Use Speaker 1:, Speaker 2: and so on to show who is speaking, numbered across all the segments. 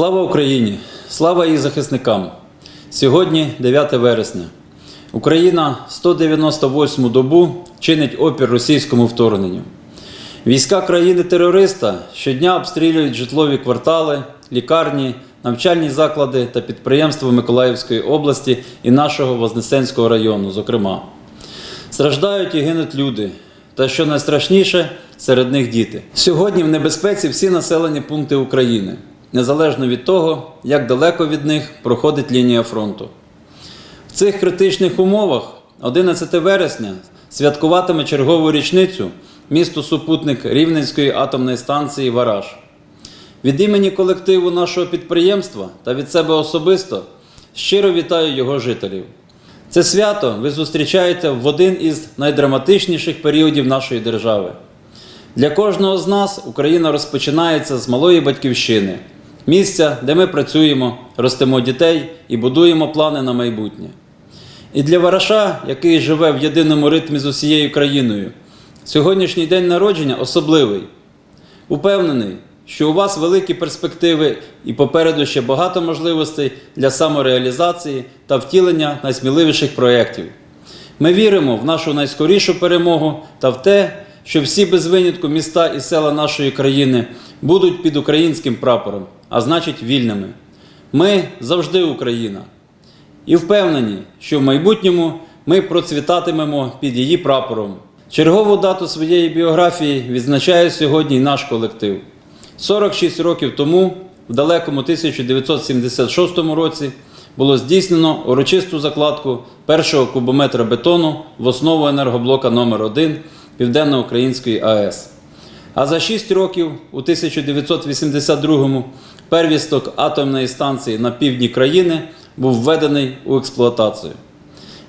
Speaker 1: Слава Україні! Слава її захисникам! Сьогодні 9 вересня. Україна 198-му добу чинить опір російському вторгненню. Війська країни-терориста щодня обстрілюють житлові квартали, лікарні, навчальні заклади та підприємства Миколаївської області і нашого Вознесенського району, зокрема. Страждають і гинуть люди. Та що найстрашніше, серед них діти. Сьогодні в небезпеці всі населені пункти України, незалежно від того, як далеко від них проходить лінія фронту. В цих критичних умовах 11 вересня святкуватиме чергову річницю місто супутник Рівненської атомної станції Вараж. Від імені колективу нашого підприємства та від себе особисто щиро вітаю його жителів. Це свято ви зустрічаєте в один із найдраматичніших періодів нашої держави. Для кожного з нас Україна розпочинається з малої батьківщини, місця, де ми працюємо, ростимо дітей і будуємо плани на майбутнє. І для Вараша, який живе в єдиному ритмі з усією країною, сьогоднішній день народження особливий. Упевнений, що у вас великі перспективи і попереду ще багато можливостей для самореалізації та втілення найсміливіших проєктів. Ми віримо в нашу найскорішу перемогу та в те, що всі без винятку міста і села нашої країни будуть під українським прапором, а значить вільними. Ми завжди Україна. І впевнені, що в майбутньому ми процвітатимемо під її прапором. Чергову дату своєї біографії відзначає сьогодні наш колектив. 46 років тому, в далекому 1976 році, було здійснено урочисту закладку першого кубометра бетону в основу енергоблока номер 1 Південно-Української АЕС. А за 6 років, у 1982-му, первісток атомної станції на півдні країни був введений у експлуатацію.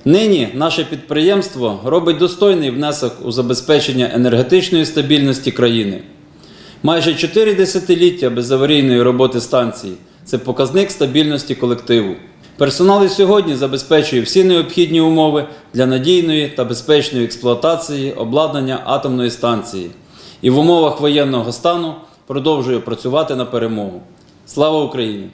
Speaker 1: Нині наше підприємство робить достойний внесок у забезпечення енергетичної стабільності країни. Майже 4 десятиліття безаварійної роботи станції це показник стабільності колективу. Персонал і сьогодні забезпечує всі необхідні умови для надійної та безпечної експлуатації обладнання атомної станції і в умовах воєнного стану продовжує працювати на перемогу. Слава Україні!